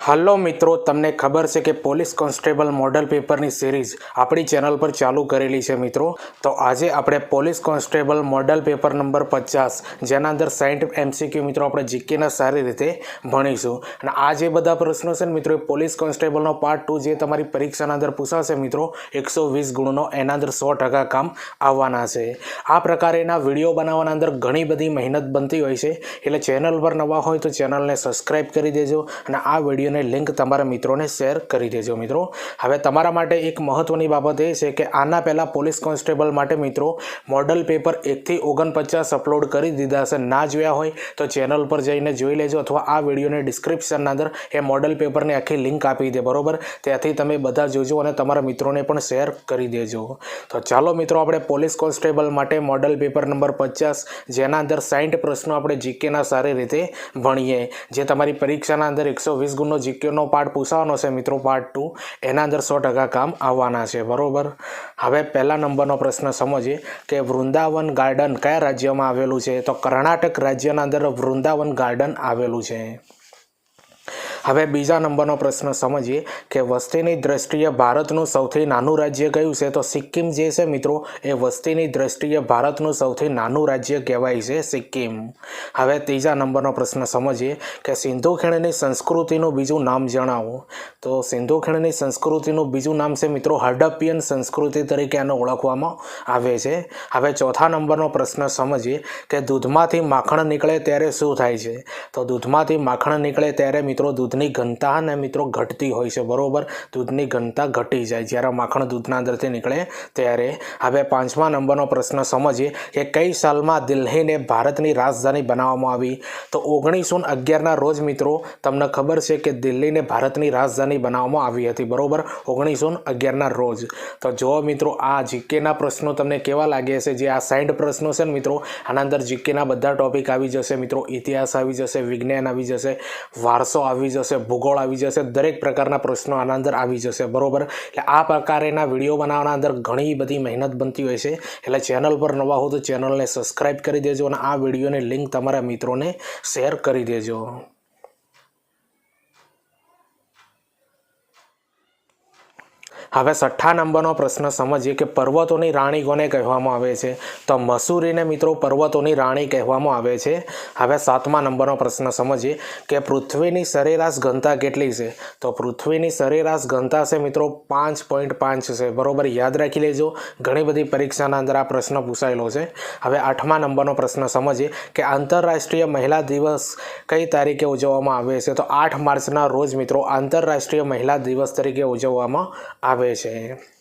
હાલો મિત્રો, તમને ખબર છે કે પોલીસ કોન્સ્ટેબલ મોડલ પેપરની સિરીઝ આપણી ચેનલ પર ચાલુ કરેલી છે મિત્રો. તો આજે આપણે police constable model paper number પચાસ, જેના અંદર સાઈઠ એમસીક્યુ મિત્રો આપણે જીકેના સારી રીતે ભણીશું. અને આ જે બધા પ્રશ્નો છે ને મિત્રો, એ પોલીસ કોન્સ્ટેબલનો પાર્ટ ટુ જે તમારી પરીક્ષાના અંદર પૂછાશે મિત્રો, એકસો વીસ ગુણનો, એના અંદર સો ટકા કામ આવવાના છે. આ પ્રકારેના વીડિયો બનાવવાના અંદર ઘણી બધી મહેનત બનતી હોય છે. એટલે ચેનલ પર નવા હોય તો ચેનલને સબસ્ક્રાઈબ કરી દેજો અને આ વિડીયોને લિંક તમારા મિત્રોને શેર કરી દેજો મિત્રો. હવે તમારા માટે એક મહત્ત્વની બાબત એ છે કે આના પહેલાં પોલીસ કોન્સ્ટેબલ માટે મિત્રો મોડલ પેપર એકથી ઓગણપચાસ અપલોડ કરી દીધા છે ના જોયા હોય તો ચેનલ પર જઈને જોઈ લેજો અથવા આ વિડીયોને ડિસ્ક્રિપ્શનના અંદર એ મોડલ પેપરની આખી લિંક આપી દે, બરાબર? ત્યાંથી તમે બધા જોજો અને તમારા મિત્રોને પણ શેર કરી દેજો. તો ચાલો મિત્રો, આપણે પોલીસ કોન્સ્ટેબલ માટે મોડલ પેપર નંબર પચાસ, જેના અંદર સાઠ પ્રશ્નો આપણે જીકેના સારી રીતે ભણીએ. જે તમારી પરીક્ષાના અંદર એકસો વીસ ગુણનો જીકેનો પાર્ટ પૂછવાનો છે મિત્રો પાર્ટ ટુ એના અંદર સો ટકા કામ આવવાના છે, બરોબર? હવે પહેલા નંબરનો પ્રશ્ન સમજીએ કે વૃંદાવન ગાર્ડન કયા રાજ્યમાં આવેલું છે? તો કર્ણાટક રાજ્યના અંદર વૃંદાવન ગાર્ડન આવેલું છે. હવે બીજા નંબરનો પ્રશ્ન સમજીએ કે વસ્તીની દ્રષ્ટિએ ભારતનું સૌથી નાનું રાજ્ય કયું છે? તો સિક્કિમ જે છે મિત્રો, એ વસ્તીની દ્રષ્ટિએ ભારતનું સૌથી નાનું રાજ્ય કહેવાય છે સિક્કિમ. હવે ત્રીજા નંબરનો પ્રશ્ન સમજીએ કે સિંધુ ખીણની સંસ્કૃતિનું બીજું નામ જણાવો. તો સિંધુ ખીણની સંસ્કૃતિનું બીજું નામ છે મિત્રો, હડપ્પિયન સંસ્કૃતિ તરીકે આને ઓળખવામાં આવે છે. હવે ચોથા નંબરનો પ્રશ્ન સમજીએ કે દૂધમાંથી માખણ નીકળે ત્યારે શું થાય છે? તો દૂધમાંથી માખણ નીકળે ત્યારે મિત્રો દૂધની ઘનતા અને મિત્રો ઘટતી હોય છે, બરોબર? દૂધની ઘનતા ઘટી જાય. જ્યારે માખણ દૂધના અંદરથી નીકળે, ત્યારે હવે પાંચમા નંબરનો પ્રશ્ન સમજીએ કે કઈ સાલમાં દિલ્હીને ભારતની રાજધાની બનાવવામાં આવી? તો ઓગણીસો અગિયારના રોજ મિત્રો, તમને ખબર છે કે દિલ્હીને ભારતની રાજધાની બનાવવામાં આવી હતી, બરોબર? ઓગણીસો અગિયારના રોજ. તો જો મિત્રો, આ જીકેના પ્રશ્નો તમને કેવા લાગે છે? જે આ સાઠ પ્રશ્નો છે ને મિત્રો, આના અંદર જીકેના બધા ટોપિક આવી જશે, મિત્રો. ઇતિહાસ આવી જશે, વિજ્ઞાન આવી જશે, વારસો આવી જશે ભૂગોળ આવી જશે, દરેક પ્રકારના પ્રશ્નો આના અંદર આવી જશે, બરોબર? એટલે આ પ્રકારેના વીડિયો બનાવવાના અંદર ઘણી બધી મહેનત બનતી હોય છે. એટલે ચેનલ પર નવા હો તો ચેનલને સબસ્ક્રાઈબ કરી દેજો અને આ વિડીયોની લિંક તમારા મિત્રોને શેર કરી દેજો. હવે છઠ્ઠા નંબરનો પ્રશ્ન સમજીએ કે પર્વતોની રાણી કોને કહેવામાં આવે છે? તો મસૂરીને મિત્રો પર્વતોની રાણી કહેવામાં આવે છે. હવે સાતમા નંબરનો પ્રશ્ન સમજીએ કે પૃથ્વીની સરેરાશ ઘનતા કેટલી છે? તો પૃથ્વીની સરેરાશ ઘનતા છે મિત્રો પાંચ પોઈન્ટ પાંચ છે. બરોબર યાદ રાખી લેજો. ઘણી બધી પરીક્ષાના અંદર આ પ્રશ્ન પૂછાયેલો છે. હવે આઠમા નંબરનો પ્રશ્ન સમજીએ કે આંતરરાષ્ટ્રીય મહિલા દિવસ કઈ તારીખે ઉજવવામાં આવે છે? તો આઠ માર્ચના રોજ મિત્રો આંતરરાષ્ટ્રીય મહિલા દિવસ તરીકે ઉજવવામાં આવે છે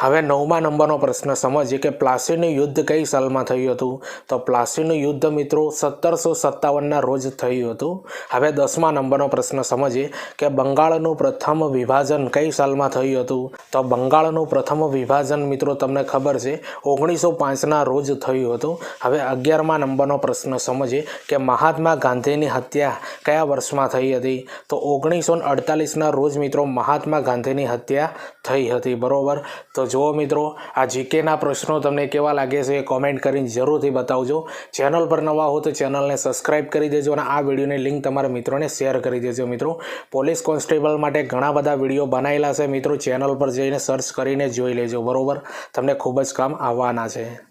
હવે નવમા નંબરનો પ્રશ્ન સમજીએ કે પ્લાસીનું યુદ્ધ કઈ સાલમાં થયું હતું? તો પ્લાસીનું યુદ્ધ મિત્રો સત્તરસો સત્તાવનના રોજ થયું હતું. હવે દસમા નંબરનો પ્રશ્ન સમજીએ કે બંગાળનું પ્રથમ વિભાજન કઈ સાલમાં થયું હતું? તો બંગાળનું પ્રથમ વિભાજન મિત્રો તમને ખબર છે, ઓગણીસો પાંચના રોજ થયું હતું. હવે અગિયારમા નંબરનો પ્રશ્ન સમજીએ કે મહાત્મા ગાંધીની હત્યા કયા વર્ષમાં થઈ હતી? તો ઓગણીસો અડતાલીસના રોજ મિત્રો મહાત્મા ગાંધીની હત્યા થઈ હતી, બરોબર? તો જુઓ મિત્રો, આ જીકેના પ્રશ્નો તમને કેવા લાગે છે એ કોમેન્ટ કરીને જરૂરથી બતાવજો. ચેનલ પર નવા હો તો ચેનલને સબસ્ક્રાઇબ કરી દેજો અને આ વિડીયોની લિંક તમારા મિત્રોને શેર કરી દેજો મિત્રો. પોલીસ કોન્સ્ટેબલ માટે ઘણા બધા વીડિયો બનાવેલા છે મિત્રો. ચેનલ પર જઈને સર્ચ કરીને જોઈ લેજો, બરાબર? તમને ખૂબ જ કામ આવવાના છે.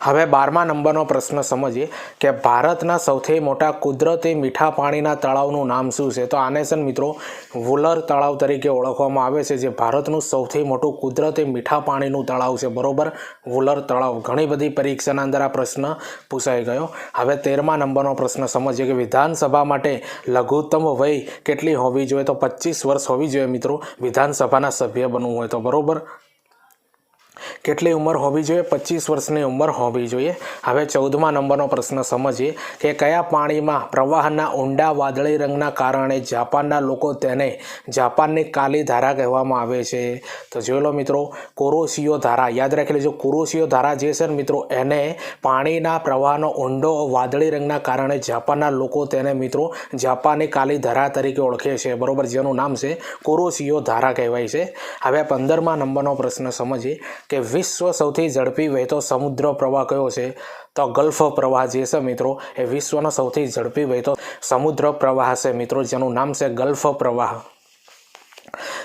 હવે બારમા નંબરનો પ્રશ્ન સમજીએ કે ભારતના સૌથી મોટા કુદરતી મીઠા પાણીના તળાવનું નામ શું છે? તો આને છે મિત્રો વુલર તળાવ તરીકે ઓળખવામાં આવે છે, જે ભારતનું સૌથી મોટું કુદરતી મીઠા પાણીનું તળાવ છે. બરોબર? વુલર તળાવ. ઘણી બધી પરીક્ષાના અંદર આ પ્રશ્ન પૂછાઈ ગયો. હવે તેરમા નંબરનો પ્રશ્ન સમજીએ કે વિધાનસભા માટે લઘુત્તમ વય કેટલી હોવી જોઈએ? તો પચીસ વર્ષ હોવી જોઈએ મિત્રો વિધાનસભાના સભ્ય બનવું હોય તો. બરોબર? કેટલી ઉંમર હોવી જોઈએ? પચીસ વર્ષની ઉંમર હોવી જોઈએ. હવે ચૌદમા નંબરનો પ્રશ્ન સમજીએ કે કયા પાણીમાં પ્રવાહના ઊંડા વાદળી રંગના કારણે જાપાનના લોકો તેને જાપાનની કાલી ધારા કહેવામાં આવે છે? તો જોઈ લો મિત્રો કોરોસિયો ધારા. યાદ રાખી લેજો કોરોસિયો ધારા જે છે ને મિત્રો, એને પાણીના પ્રવાહનો ઊંડો વાદળી રંગના કારણે જાપાનના લોકો તેને મિત્રો જાપાનની કાલી ધારા તરીકે ઓળખે છે. બરોબર જેનું નામ છે કોરોસિયો ધારા કહેવાય છે. હવે પંદરમા નંબરનો પ્રશ્ન સમજીએ કે કે વિશ્વ સૌથી ઝડપી વહેતો સમુદ્ર પ્રવાહ કયો છે? તો ગલ્ફ પ્રવાહ જે છે મિત્રો, એ વિશ્વનો સૌથી ઝડપી વહેતો સમુદ્ર પ્રવાહ છે મિત્રો, જેનું નામ છે ગલ્ફ પ્રવાહ.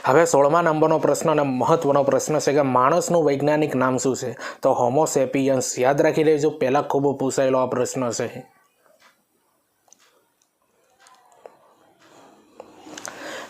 હવે સોળમા નંબરનો પ્રશ્ન અને મહત્વનો પ્રશ્ન છે કે માણસનું વૈજ્ઞાનિક નામ શું છે? તો હોમોસેપિયન્સ યાદ રાખી લેજો, પહેલાં ખૂબ પૂછાયેલો આ પ્રશ્ન છે.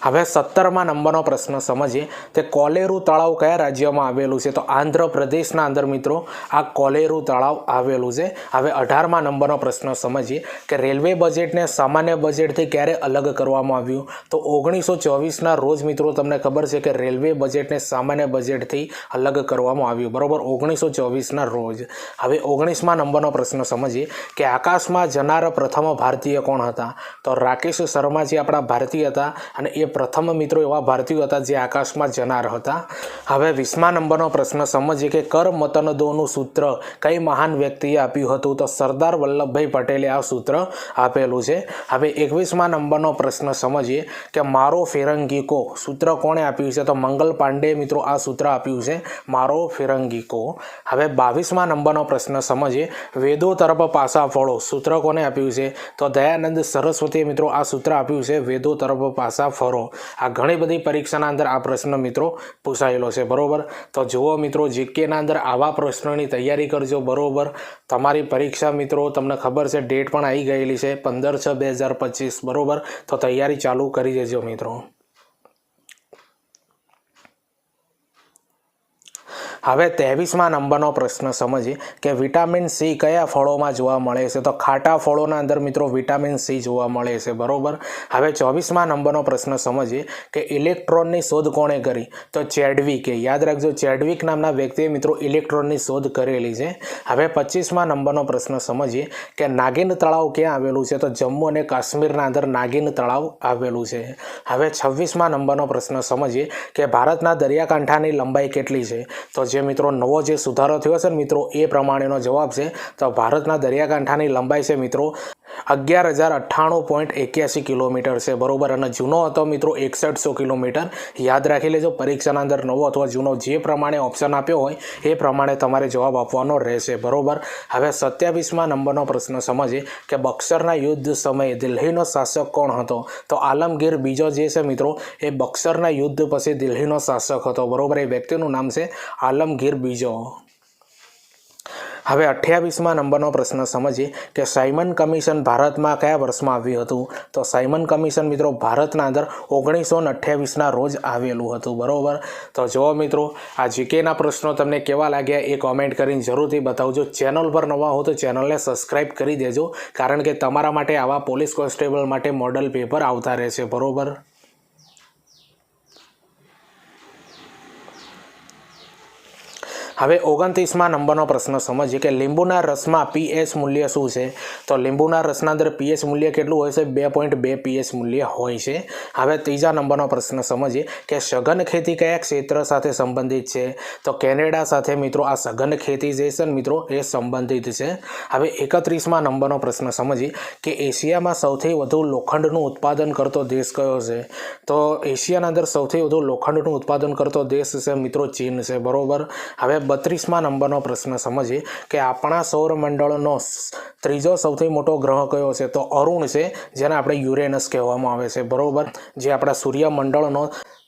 હવે સત્તરમા નંબરનો પ્રશ્ન સમજીએ તે કોલેરુ તળાવ કયા રાજ્યમાં આવેલું છે? તો આંધ્રપ્રદેશના અંદર મિત્રો આ કોલેરુ તળાવ આવેલું છે. હવે અઢારમા નંબરનો પ્રશ્ન સમજીએ કે રેલવે બજેટને સામાન્ય બજેટથી ક્યારે અલગ કરવામાં આવ્યું? તો ઓગણીસો ચોવીસના રોજ મિત્રો તમને ખબર છે કે રેલવે બજેટને સામાન્ય બજેટથી અલગ કરવામાં આવ્યું. બરાબર, ઓગણીસો ચોવીસના રોજ. હવે ઓગણીસમા નંબરનો પ્રશ્ન સમજીએ કે આકાશમાં જનાર પ્રથમ ભારતીય કોણ હતા? તો રાકેશ શર્મા જે આપણા ભારતીય હતા અને એ પ્રથમ મિત્રો એવા ભારતીયો હતા જે આકાશમાં જનાર હતા. હવે વીસમા નંબરનો પ્રશ્ન સમજીએ કે કર મતનદોનું સૂત્ર કઈ મહાન વ્યક્તિએ આપ્યું હતું? તો સરદાર વલ્લભભાઈ પટેલે આ સૂત્ર આપેલું છે. હવે એકવીસમા નંબરનો પ્રશ્ન સમજીએ કે મારો ફિરંગીકો સૂત્ર કોણે આપ્યું છે? તો મંગલ પાંડે મિત્રો આ સૂત્ર આપ્યું છે. મારો ફિરંગીકો. હવે બાવીસમા નંબરનો પ્રશ્ન સમજીએ. વેદો તરફ પાસા ફળો, સૂત્ર કોને આપ્યું છે? તો દયાનંદ સરસ્વતીએ મિત્રો આ સૂત્ર આપ્યું છે. વેદો તરફ પાસા ફરો. આ ઘણી બધી પરીક્ષાના અંદર આ પ્રશ્ન મિત્રો પૂછાયેલો છે, બરાબર? તો જુઓ મિત્રો જીકેના અંદર આવા પ્રશ્નોની તૈયારી કરજો, બરોબર? તમારી પરીક્ષા મિત્રો, તમને ખબર છે, ડેટ પણ આવી ગયેલી છે, પંદર છ બે હજાર પચીસ, બરોબર? તો તૈયારી ચાલુ કરી દેજો મિત્રો. હવે ત્રેવીસમાં નંબરનો પ્રશ્ન સમજીએ કે વિટામિન સી કયા ફળોમાં જોવા મળે છે? તો ખાટા ફળોના અંદર મિત્રો વિટામિન સી જોવા મળે છે, બરાબર? હવે ચોવીસમાં નંબરનો પ્રશ્ન સમજીએ કે ઇલેક્ટ્રોનની શોધ કોણે કરી? તો ચેડવિકે. યાદ રાખજો, ચેડવિક નામના વ્યક્તિએ મિત્રો ઇલેક્ટ્રોનની શોધ કરેલી છે. હવે પચીસમાં નંબરનો પ્રશ્ન સમજીએ કે નાગિન તળાવ ક્યાં આવેલું છે? તો જમ્મુ અને કાશ્મીરના અંદર નાગિન તળાવ આવેલું છે. હવે છવ્વીસમાં નંબરનો પ્રશ્ન સમજીએ કે ભારતના દરિયાકાંઠાની લંબાઈ કેટલી છે? તો જે મિત્રો નવો જે સુધારો થયો છે ને મિત્રો એ પ્રમાણેનો જવાબ છે. તો ભારતના દરિયાકાંઠાની લંબાઈ છે મિત્રો અગિયાર હજાર અઠ્ઠાણું પોઈન્ટ એક્યાસી કિલોમીટર છે. બરોબર? અને જૂનો હતો મિત્રો એકસઠસો કિલોમીટર. યાદ રાખી લેજો, પરીક્ષાના અંદર નવો અથવા જૂનો જે પ્રમાણે ઓપ્શન આપ્યો હોય, એ પ્રમાણે તમારે જવાબ આપવાનો રહેશે. બરોબર? હવે સત્યાવીસમાં નંબરનો પ્રશ્ન સમજીએ કે બક્સરના યુદ્ધ સમયે દિલ્હીનો શાસક કોણ હતો? તો આલમગીર બીજો જે છે મિત્રો, એ બક્સરના યુદ્ધ પછી દિલ્હીનો શાસક હતો. બરોબર? એ વ્યક્તિનું નામ છે આલમગીર બીજો. હવે અઠ્યાવીસમાં નંબરનો પ્રશ્ન સમજીએ કે સાયમન કમિશન ભારતમાં કયા વર્ષમાં આવ્યું હતું? તો સાયમન કમિશન મિત્રો ભારતના અંદર ઓગણીસો અઠ્યાવીસના રોજ આવેલું હતું, બરાબર? તો જુઓ મિત્રો, આ જીકેના પ્રશ્નો તમને કેવા લાગ્યા એ કોમેન્ટ કરીને જરૂરથી બતાવજો. ચેનલ પર નવા હો તો ચેનલને સબસ્ક્રાઈબ કરી દેજો, કારણ કે તમારા માટે આવા પોલીસ કોન્સ્ટેબલ માટે મોડલ પેપર આવતા રહેશે બરોબર? હવે ઓગણત્રીસમાં નંબરનો પ્રશ્ન સમજીએ કે લીંબુના રસમાં પીએચ મૂલ્ય શું છે? તો લીંબુના રસના અંદર પીએચ મૂલ્ય કેટલું હોય છે? બે પોઈન્ટ બે પીએચ મૂલ્ય હોય છે. હવે ત્રીજા નંબરનો પ્રશ્ન સમજીએ કે સઘન ખેતી કયા ક્ષેત્ર સાથે સંબંધિત છે? તો કેનેડા સાથે મિત્રો આ સઘન ખેતી જે છે મિત્રો એ સંબંધિત છે. હવે એકત્રીસમાં નંબરનો પ્રશ્ન સમજીએ કે એશિયામાં સૌથી વધુ લોખંડનું ઉત્પાદન કરતો દેશ કયો છે? તો એશિયાના અંદર સૌથી વધુ લોખંડનું ઉત્પાદન કરતો દેશ છે મિત્રો ચીન છે. બરોબર? હવે બત્રીસમાં નંબરનો પ્રશ્ન સમજીએ કે આપણા સૌરમંડળનો ત્રીજો સૌથી મોટો ગ્રહ કયો છે? તો અરુણ છે, જેને આપણે યુરેનસ કહેવામાં આવે છે. બરોબર? જે આપણા સૂર્યમંડળનો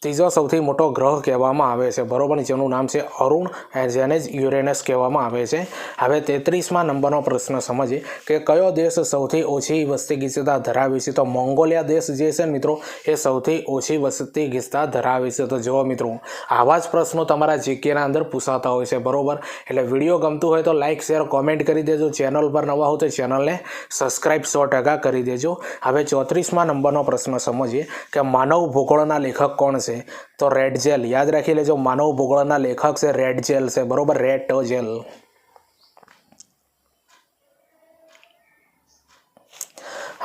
ત્રીજો સૌથી મોટો ગ્રહ કહેવામાં આવે છે. બરોબર, જેનું નામ છે અરુણ જેને જ યુરેનસ કહેવામાં આવે છે. હવે તેત્રીસમાં નંબરનો પ્રશ્ન સમજીએ કે કયો દેશ સૌથી ઓછી વસ્તી ગીચતા ધરાવે છે? તો મોંગોલિયા દેશ જે છે મિત્રો, એ સૌથી ઓછી વસ્તી ગીચતા ધરાવે છે. તો જુઓ મિત્રો, આવા જ પ્રશ્નો તમારા જીકેના અંદર પૂછાતા હોય છે. બરોબર? એટલે વીડિયો ગમતું હોય તો લાઇક શેર, કોમેન્ટ કરી દેજો. ચેનલ પર નવા હો તો ચેનલને સબસ્ક્રાઈબ સો કરી દેજો. હવે ચોત્રીસમાં નંબરનો પ્રશ્ન સમજીએ કે માનવ ભૂગોળના લેખક કોણ છે? તો રેડ જેલ યાદ રાખી લેજો, માનવ ભૂગોળના લેખક છે રેડ જેલ છે, બરોબર? રેડ જેલ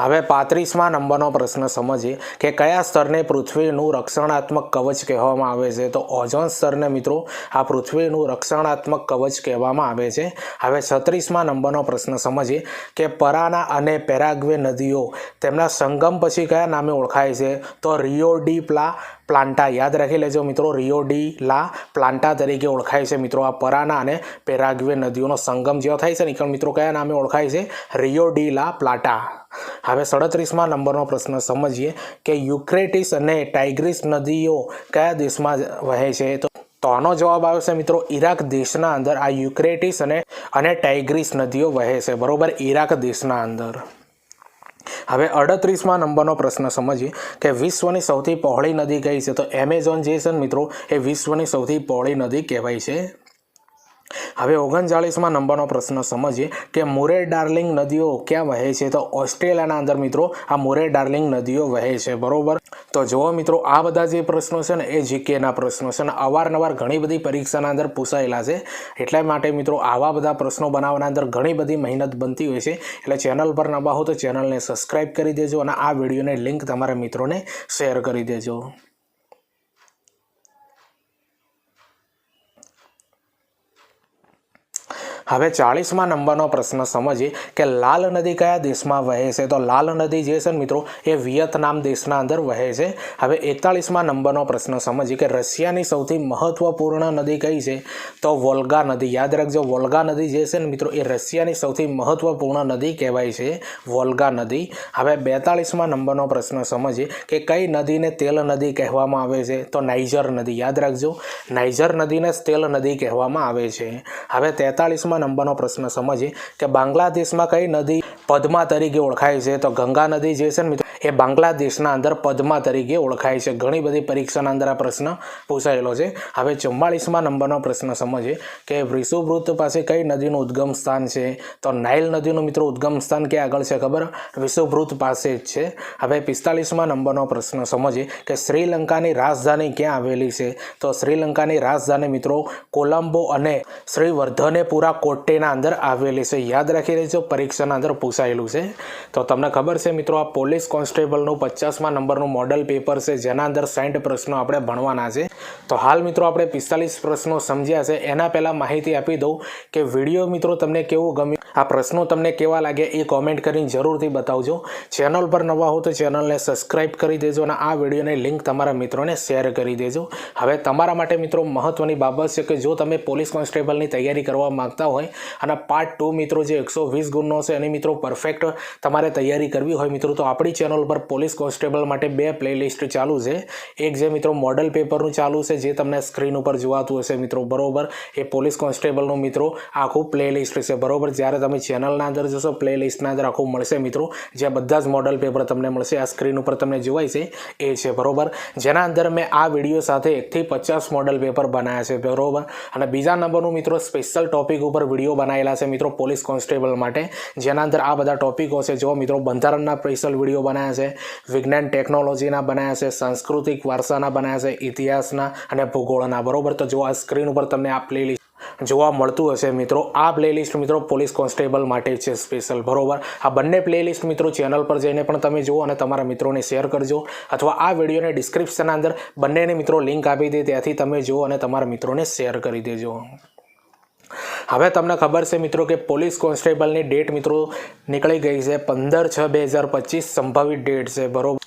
હવે પાંત્રીસમાં નંબરનો પ્રશ્ન સમજીએ કે કયા સ્તરને પૃથ્વીનું રક્ષણાત્મક કવચ કહેવામાં આવે છે? તો ઓઝોન સ્તરને મિત્રો, આ પૃથ્વીનું રક્ષણાત્મક કવચ કહેવામાં આવે છે. હવે છત્રીસમાં નંબરનો પ્રશ્ન સમજીએ કે પરાના અને પેરાગ્વે નદીઓ તેમના સંગમ પછી કયા નામે ઓળખાય છે? તો રિયો ડી પ્લા પ્લાન્ટા યાદ રાખી લેજો મિત્રો. રિયો ડી લા પ્લાન્ટા તરીકે ઓળખાય છે મિત્રો આ પરાના અને પેરાગ્વે નદીઓનો સંગમ જેવો થાય છે. ને મિત્રો કયા નામે ઓળખાય છે? રિયો ડી લા પ્લાટા હવે સડત્રીસમાં નંબરનો પ્રશ્ન સમજીએ કે યુક્રેટિસ અને ટાઇગ્રીસ નદીઓ કયા દેશમાં વહે છે? તો તો આનો જવાબ આવશે મિત્રો ઈરાક દેશના અંદર આ યુક્રેટિસ અને અને ટાઇગ્રીસ નદીઓ વહે છે. બરોબર ઈરાક દેશના અંદર. હવે અડત્રીસમાં નંબરનો પ્રશ્ન સમજીએ કે વિશ્વની સૌથી પહોળી નદી કઈ છે? તો એમેઝોન જે છે મિત્રો, એ વિશ્વની સૌથી પહોળી નદી કહેવાય છે હવે ઓગણચાળીસમાં નંબરનો પ્રશ્ન સમજીએ કે મુરે ડાર્લિંગ નદીઓ ક્યાં વહે છે? તો ઓસ્ટ્રેલિયાના અંદર મિત્રો, આ મુરે ડાર્લિંગ નદીઓ વહે છે, બરોબર? તો જુઓ મિત્રો, આ બધા જે પ્રશ્નો છે ને, એ જીકેના પ્રશ્નો છે અને અવારનવાર ઘણી બધી પરીક્ષાના અંદર પૂછાયેલા છે. એટલા માટે મિત્રો, આવા બધા પ્રશ્નો બનાવવાના અંદર ઘણી બધી મહેનત બનતી હોય છે. એટલે ચેનલ પર નવા હો તો ચેનલને સબસ્ક્રાઇબ કરી દેજો અને આ વિડીયોને લિંક તમારા મિત્રોને શેર કરી દેજો. હવે ચાળીસમાં નંબરનો પ્રશ્ન સમજીએ કે લાલ નદી કયા દેશમાં વહે છે? તો લાલ નદી જે છે મિત્રો, એ વિયતનામ દેશના અંદર વહે છે. હવે એકતાળીસમાં નંબરનો પ્રશ્ન સમજીએ કે રશિયાની સૌથી મહત્વપૂર્ણ નદી કઈ છે? તો વોલ્ગા નદી. યાદ રાખજો, વોલ્ગા નદી જે છે ને મિત્રો, એ રશિયાની સૌથી મહત્વપૂર્ણ નદી કહેવાય છે, વોલ્ગા નદી. હવે બેતાળીસમાં નંબરનો પ્રશ્ન સમજીએ કે કઈ નદીને તેલ નદી કહેવામાં આવે છે? તો નાઇજર નદી. યાદ રાખજો, નાઇજર નદીને તેલ નદી કહેવામાં આવે છે. હવે તેતાળીસમાં નંબરનો પ્રશ્ન સમજીએ કે બાંગ્લાદેશમાં કઈ નદી પદ્મા તરીકે ઓળખાય છે? તો ગંગા નદી જે છે ને મિત્રો, એ બાંગ્લાદેશના અંદર પદ્મા તરીકે ઓળખાય છે. ઘણી બધી પરીક્ષાના અંદર આ પ્રશ્ન પૂછાયેલો છે. હવે ચુમ્માળીસમાં નંબરનો પ્રશ્ન સમજીએ કે વૃષુવૃત્ત પાસે કઈ નદીનું ઉદ્ગમ સ્થાન છે? તો નાઇલ નદીનું મિત્રો ઉદ્ગમ સ્થાન ક્યાં આગળ છે ખબર? વિષુવૃત્ત પાસે જ છે. હવે પિસ્તાલીસમાં નંબરનો પ્રશ્ન સમજીએ કે શ્રીલંકાની રાજધાની ક્યાં આવેલી છે? તો શ્રીલંકાની રાજધાની મિત્રો કોલંબો અને શ્રીવર્ધનેપુરા કોટેના અંદર આવેલી છે. યાદ રાખી લેજો પરીક્ષાના અંદર પૂછાયેલું છે, તો તમને ખબર છે મિત્રો, આ પોલીસ કોન્સ્ટેબલનું પચાસમાં નંબરનું મોડલ પેપર છે, જેના અંદર સાઠ પ્રશ્નો આપણે ભણવાના છે. તો હાલ મિત્રો, આપણે પિસ્તાલીસ પ્રશ્નો સમજ્યા છે. એના પહેલાં માહિતી આપી દઉં કે વીડિયો મિત્રો, તમને કેવું ગમ્યું? આ પ્રશ્નો તમને કેવા લાગે એ કોમેન્ટ કરીને જરૂરથી બતાવજો. ચેનલ પર નવા હો તો ચેનલને સબસ્ક્રાઇબ કરી દેજો અને આ વિડીયોની લિંક તમારા મિત્રોને શેર કરી દેજો. હવે તમારા માટે મિત્રો મહત્ત્વની બાબત છે કે જો તમે પોલીસ કોન્સ્ટેબલની તૈયારી કરવા માંગતા હોય અને પાર્ટ ટુ મિત્રો જે એકસો વીસ ગુણનો છે, એની મિત્રો પરફેક્ટ તમારે તૈયારી કરવી હોય. મિત્રો, તો આપણી ચેનલ પર પોલીસ કોન્સ્ટેબલ માટે બે પ્લેલિસ્ટ ચાલુ છે. એક જે મિત્રો મોડલ પેપરનું ચાલુ છે, જે તમને સ્ક્રીન ઉપર જોવાતું હશે મિત્રો. બરોબર? એ પોલીસ કોન્સ્ટેબલનું મિત્રો આખું પ્લેલિસ્ટ છે. બરોબર? જ્યારે તમે ચેનલના અંદર જશો પ્લેલિસ્ટના અંદર આખું મળશે મિત્રો. જ્યાં બધા જ મોડલ પેપર તમને મળશે. આ સ્ક્રીન ઉપર તમને જોવાય છે, એ છે. બરોબર? જેના અંદર મેં આ વીડિયો સાથે એકથી પચાસ મોડલ પેપર બનાવ્યા છે. બરોબર? અને બીજા નંબરનું મિત્રો સ્પેશિયલ ટોપિક ઉપર વીડિયો બનાવેલા છે મિત્રો પોલીસ કોન્સ્ટેબલ માટે. જેના અંદર આ બધા ટોપિકો છે. જો મિત્રો બંધારણના સ્પેશિયલ વીડિયો બનાવ્યા છે, વિજ્ઞાન ટેકનોલોજીના બનાવ્યા છે, સાંસ્કૃતિક વારસાના બનાવ્યા છે, ઇતિહાસના અને ભૂગોળના. બરોબર? તો જો આ સ્ક્રીન ઉપર તમને આ પ્લેલિસ્ટ જોવા મળતું હશે મિત્રો, આ પ્લેલિસ્ટ મિત્રો પોલીસ કોન્સ્ટેબલ માટે છે સ્પેશિયલ. બરોબર? આ બંને પ્લેલિસ્ટ મિત્રો ચેનલ પર જઈને પણ તમે જુઓ અને તમારા મિત્રોને શેર કરજો. અથવા આ વિડીયોને ડિસ્ક્રિપ્શનના અંદર બંનેને મિત્રો લિંક આપી દે, ત્યાંથી તમે જુઓ અને તમારા મિત્રોને શેર કરી દેજો. હવે તમને ખબર છે મિત્રો કે પોલીસ કોન્સ્ટેબલની ડેટ મિત્રો નીકળી ગઈ છે પંદર છ બે હજાર પચીસ સંભવિત ડેટ છે, બરોબર?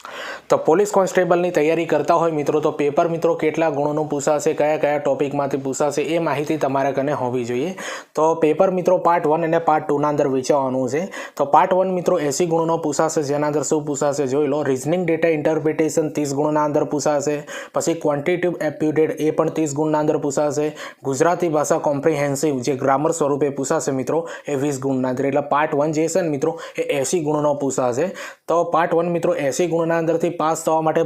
તો પોલીસ કોન્સ્ટેબલની તૈયારી કરતા હોય મિત્રો, તો પેપર મિત્રો કેટલા ગુણોનું પૂછાશે, કયા કયા ટોપિકમાંથી પૂછાશે, એ માહિતી તમારા કને હોવી જોઈએ. તો પેપર મિત્રો પાર્ટ વન અને પાર્ટ ટુના અંદર વિચારવાનું છે. તો પાર્ટ વન મિત્રો એસી ગુણનો પૂછાશે, જેના અંદર શું પૂછાશે જોઈ લો. રિઝનિંગ ડેટા ઇન્ટરપ્રિટેશન ત્રીસ ગુણના અંદર પૂછાશે. પછી ક્વોન્ટિટિવ એપ્યુટેડ એ પણ ત્રીસ ગુણના અંદર પૂછાશે. ગુજરાતી ભાષા કોમ્પ્રિહેન્સિવ જે ગ્રામર સ્વરૂપે પૂછાશે મિત્રો, એ વીસ ગુણના અંદર. એટલે પાર્ટ વન જે છે ને મિત્રો, એ એસી ગુણનો પૂછાશે. તો પાર્ટ વન મિત્રો એસી ગુણના અંદરથી પાસ થવા માટે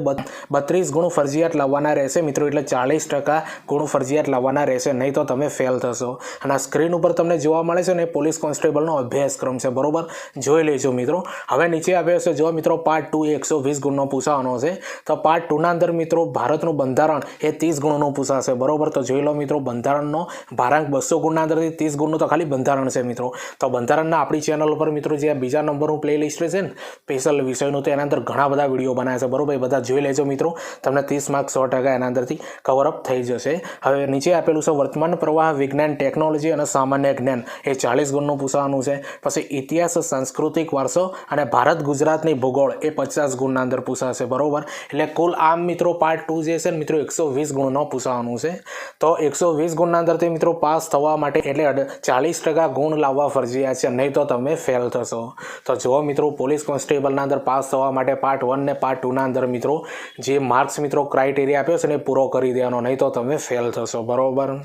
બત્રીસ ગુણ ફરજિયાત લાવવાના રહેશે. મિત્રો, એટલે ચાલીસ ટકા ગુણ ફરજિયાત લાવવાના રહેશે. નહીં તો તમે ફેલ થશો. અને સ્ક્રીન ઉપર તમને જોવા મળે છે ને પોલીસ કોન્સ્ટેબલનો અભ્યાસક્રમ છે. બરોબર? જોઈ લેજો મિત્રો. હવે નીચે આવ્યો છે. જો મિત્રો પાર્ટ ટુ એકસો વીસ ગુણનો પૂછાવાનો છે. તો પાર્ટ ટુના અંદર મિત્રો, ભારતનું બંધારણ એ ત્રીસ ગુણનું પૂછાશે. બરોબર? તો જોઈ લો મિત્રો, બંધારણનો ભારાંક બસો ગુણના અંદરથી ત્રીસ ગુણનું તો ખાલી બંધારણ છે મિત્રો. તો બંધારણના આપણી ચેનલ ઉપર મિત્રો, જે બીજા નંબરનું પ્લે લિસ્ટ છે ને સ્પેશિયલ વિષયનું, તો એના અંદર ઘણા બધા વીડિયો બનાવ્યા છે. બરાબર બધા જોઈ લેજો મિત્રો. તમને ત્રીસ માર્ક સો ટકા એના અંદરથી કવરઅપ થઈ જશે. હવે નીચે આપેલું છે, વર્તમાન પ્રવાહ, વિજ્ઞાન ટેકનોલોજી અને સામાન્ય જ્ઞાન. એ ચાલીસ ગુણનું પૂછવાનું છે. પછી ઇતિહાસ, સાંસ્કૃતિક વારસો અને ભારત ગુજરાતની ભૂગોળ, એ પચાસ ગુણના અંદર પૂછાશે. બરોબર? એટલે કુલ આમ મિત્રો પાર્ટ ટુ જે છે મિત્રો, એકસો વીસ ગુણનો પૂછવાનું છે. તો એકસો વીસ ગુણના અંદરથી મિત્રો પાસ થવા માટે એટલે ચાલીસ ટકા ગુણ લાવવા ફરજિયાત છે. નહીં તો તમે ફેલ થશો. તો જો મિત્રો, પોલીસ કોન્સ્ટેબલના અંદર પાસ થવા માટે પાર્ટ વન ને પાર્ટ ટુના અંદર મિત્રો, જે માર્ક્સ મિત્રો ક્રાઇટેરિયા આપ્યો છે એને પૂરો કરી દેવાનો, નહીં તો તમે ફેલ થશો. બરોબર?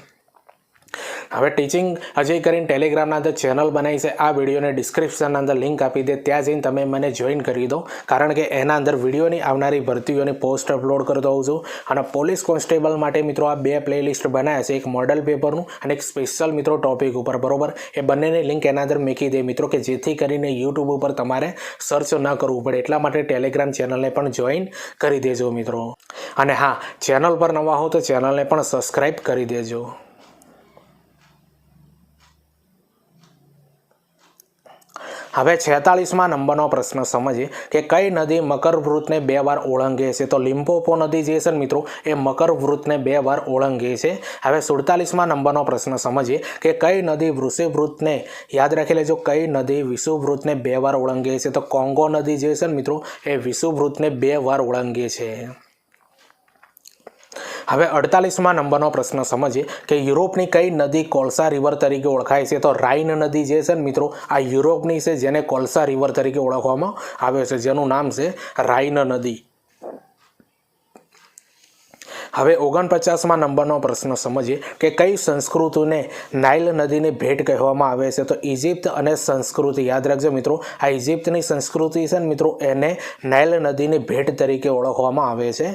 હવે ટીચિંગ અજય કરીને ટેલિગ્રામના અંદર ચેનલ બનાવી છે. આ વિડીયોને ડિસ્ક્રિપ્શનના અંદર લિંક આપી દે. ત્યાં જઈને તમે મને જોઈન કરી દો. કારણ કે એના અંદર વિડીયોની આવનારી ભરતીઓની પોસ્ટ અપલોડ કરતો હોઉં છું. અને પોલીસ કોન્સ્ટેબલ માટે મિત્રો આ બે પ્લેલિસ્ટ બનાવ્યા છે. એક મોડલ પેપરનું અને એક સ્પેશિયલ મિત્રો ટોપિક ઉપર. બરોબર? એ બંનેની લિંક એના અંદર મૂકી દે મિત્રો કે જેથી કરીને યુટ્યુબ ઉપર તમારે સર્ચ ન કરવું પડે. એટલા માટે ટેલિગ્રામ ચેનલને પણ જોઈન કરી દેજો મિત્રો. અને હા ચેનલ પર નવા હો તો ચેનલને પણ સબસ્ક્રાઈબ કરી દેજો. હવે છેતાલીસમાં નંબરનો પ્રશ્ન સમજીએ કે કઈ નદી મકરવૃતને બે વાર ઓળંગે છે? તો લિમ્પોપો નદી જે છે ને મિત્રો, એ મકરવૃતને બે વાર ઓળંગે છે. હવે સુડતાલીસમાં નંબરનો પ્રશ્ન સમજીએ કે કઈ નદી વૃષિવૃતને યાદ રાખી લેજો, કઈ નદી વિષુવૃતને બે વાર ઓળંગે છે? તો કોંગો નદી જે છે ને મિત્રો, એ વિષુવૃતને બે વાર ઓળંગે છે. હવે અડતાલીસમાં નંબરનો પ્રશ્ન સમજીએ કે યુરોપની કઈ નદી કોલસા રિવર તરીકે ઓળખાય છે? તો રાઇન નદી જે છે ને મિત્રો, આ યુરોપની છે જેને કોલસા રિવર તરીકે ઓળખવામાં આવે છે, જેનું નામ છે રાઇન નદી. હવે ઓગણપચાસમાં નંબરનો પ્રશ્ન સમજીએ કે કઈ સંસ્કૃતિને નાઇલ નદીની ભેટ કહેવામાં આવે છે? તો ઇજિપ્ત અને સંસ્કૃતિ. યાદ રાખજો મિત્રો, આ ઇજિપ્તની સંસ્કૃતિ છે ને મિત્રો, એને નાઇલ નદીની ભેટ તરીકે ઓળખવામાં આવે છે.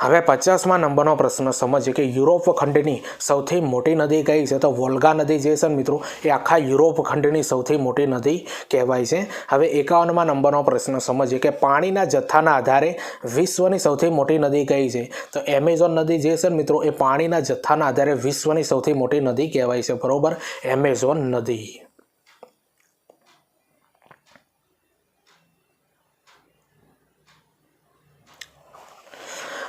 હવે પચાસમાં નંબરનો પ્રશ્ન સમજીએ કે યુરોપ ખંડની સૌથી મોટી નદી કઈ છે? તો વોલ્ગા નદી જે છે ને મિત્રો, એ આખા યુરોપ ખંડની સૌથી મોટી નદી કહેવાય છે. હવે એકાવનમાં નંબરનો પ્રશ્ન સમજીએ કે પાણીના જથ્થાના આધારે વિશ્વની સૌથી મોટી નદી કઈ છે? તો એમેઝોન નદી જે છે મિત્રો, એ પાણીના જથ્થાના આધારે વિશ્વની સૌથી મોટી નદી કહેવાય છે, બરોબર? એમેઝોન નદી.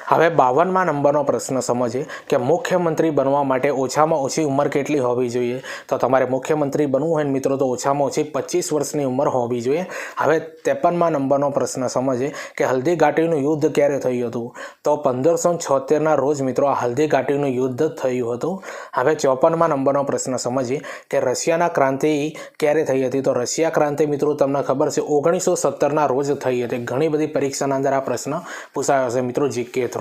હવે બાવનમાં નંબરનો પ્રશ્ન સમજીએ કે મુખ્યમંત્રી બનવા માટે ઓછામાં ઓછી ઉંમર કેટલી હોવી જોઈએ? તો તમારે મુખ્યમંત્રી બનવું હોય મિત્રો, તો ઓછામાં ઓછી પચીસ વર્ષની ઉંમર હોવી જોઈએ. હવે ત્રેપનમાં નંબરનો પ્રશ્ન સમજીએ કે હલ્દીઘાટીનું યુદ્ધ ક્યારે થયું હતું? તો પંદરસો છોતેરના રોજ મિત્રો, આ હલ્દીઘાટીનું યુદ્ધ થયું હતું. હવે ચોપનમાં નંબરનો પ્રશ્ન સમજીએ કે રશિયાના ક્રાંતિ ક્યારે થઈ હતી? તો રશિયા ક્રાંતિ મિત્રો, તમને ખબર છે, ઓગણીસો સત્તરના રોજ થઈ હતી. ઘણી બધી પરીક્ષાના અંદર આ પ્રશ્ન પૂછાયો છે મિત્રો, જીકે થ્રો.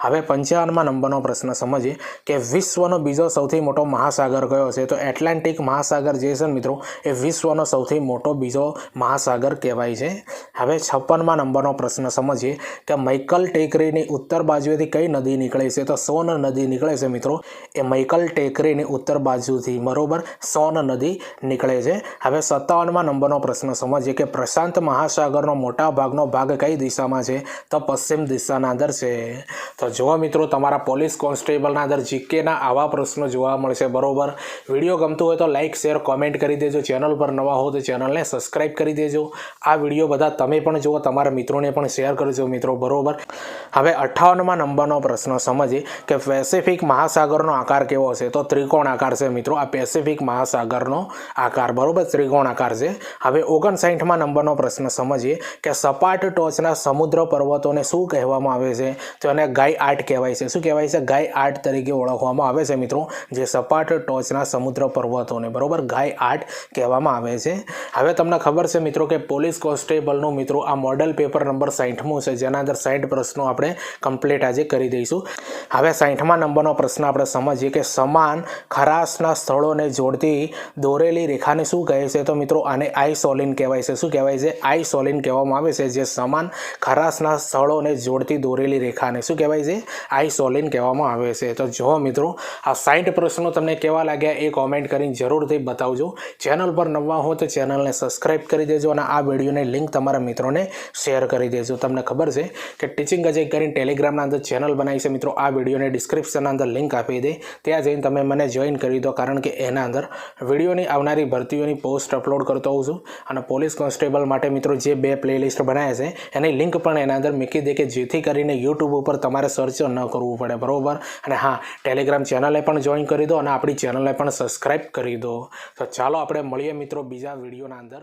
હવે પંચાવનમાં નંબરનો પ્રશ્ન સમજીએ કે વિશ્વનો બીજો સૌથી મોટો મહાસાગર કયો છે? તો એટલાન્ટિક મહાસાગર જે છે મિત્રો, એ વિશ્વનો સૌથી મોટો બીજો મહાસાગર કહેવાય છે. હવે છપ્પનમાં નંબરનો પ્રશ્ન સમજીએ કે મૈકલ ટેકરીની ઉત્તર બાજુએથી કઈ નદી નીકળે છે? તો સોન નદી નીકળે છે મિત્રો. એ મૈકલ ટેકરીની ઉત્તર બાજુથી બરોબર સોન નદી નીકળે છે. હવે સત્તાવનમાં નંબરનો પ્રશ્ન સમજીએ કે પ્રશાંત મહાસાગરનો મોટા ભાગનો ભાગ કઈ દિશામાં છે? તો પશ્ચિમ દિશાના અંદર છે. તો જો મિત્રો, તમારા પોલીસ કોન્સ્ટેબલના અંદર જીકેના આવા પ્રશ્નો જોવા મળશે, બરોબર? વીડિયો ગમતું હોય તો લાઇક શેર, કોમેન્ટ કરી દેજો. ચેનલ પર નવા હો તો ચેનલને સબસ્ક્રાઇબ કરી દેજો. આ વીડિયો બધા તમે પણ જુઓ, તમારા મિત્રોને પણ શેર કરજો મિત્રો, બરોબર? હવે અઠ્ઠાવનમાં નંબરનો પ્રશ્ન, સમજીએ કે પેસિફિક મહાસાગરનો આકાર કેવો છે? તો ત્રિકોણ આકાર છે મિત્રો, આ પેસિફિક મહાસાગરનો આકાર, બરોબર? ત્રિકોણ આકાર છે. હવે ઓગણસાઠમાં નંબરનો પ્રશ્ન, સમજીએ કે સપાટ ટોચના સમુદ્ર પર્વતોને શું કહેવામાં આવે છે? તો એને ગાય આર્ટ કહેવાય છે. શું કહેવાય છે? ગાય આર્ટ તરીકે ઓળખવામાં આવે છે મિત્રો. જે સપાટ ટોચના સમુદ્ર પર્વતોને. બરાબર? ગાય આર્ટ કહેવામાં આવે છે. હવે તમને ખબર છે મિત્રો કે પોલીસ કોન્સ્ટેબલનું મિત્રો આ મોડલ પેપર નંબર સાઠમું છે. જેના અંદર સાઠ પ્રશ્નો આપણે કમ્પ્લીટ આજે કરી દઈશું. હવે સાઠમા નંબરનો પ્રશ્ન આપણે સમજીએ કે સમાન ખરાશના સ્થળોને જોડતી દોરેલી રેખાને શું કહે છે? તો મિત્રો આને આઈસોલિન કહેવાય છે. શું કહેવાય છે? આઈસોલિન કહેવામાં આવે છે. જે સમાન ખરાશના સ્થળોને જોડતી દોરેલી રેખાને શું કહેવાય છે? આઈસોલિન કહેવામાં આવે છે. તો જો મિત્રો, આ સાઈઠ પ્રશ્નો તમને કેવા લાગ્યા એ કોમેન્ટ કરીને જરૂરથી બતાવજો. ચેનલ પર નવા હો તો ચેનલને સબસ્ક્રાઈબ કરી દેજો અને આ વિડીયોની લિંક તમારા મિત્રોને શેર કરી દેજો. તમને ખબર છે કે ટીચિંગ અજય કરીને ટેલિગ્રામના અંદર ચેનલ બનાવી છે. મિત્રો, આ વિડીયોને ડિસ્ક્રિપ્શનના અંદર લિંક આપી દે. ત્યાં જઈને તમે મને જોઈન કરી દો. કારણ કે એના અંદર વિડીયોની આવનારી ભરતીઓની પોસ્ટ અપલોડ કરતો હોઉં છું. અને પોલીસ કોન્સ્ટેબલ માટે મિત્રો, જે બે પ્લેલિસ્ટ બનાવ્યા છે, એની લિંક પણ એના અંદર મૂકી દે કે જેથી કરીને યુટ્યુબ તમારે સર્ચ ન કરવું પડે, બરાબર? અને હા ટેલિગ્રામ ચેનલે પણ જોઈન કરી દો અને આપણી ચેનલને પણ સબસ્ક્રાઈબ કરી દો. તો ચાલો આપણે મળીએ મિત્રો બીજા વિડીયોના અંદર.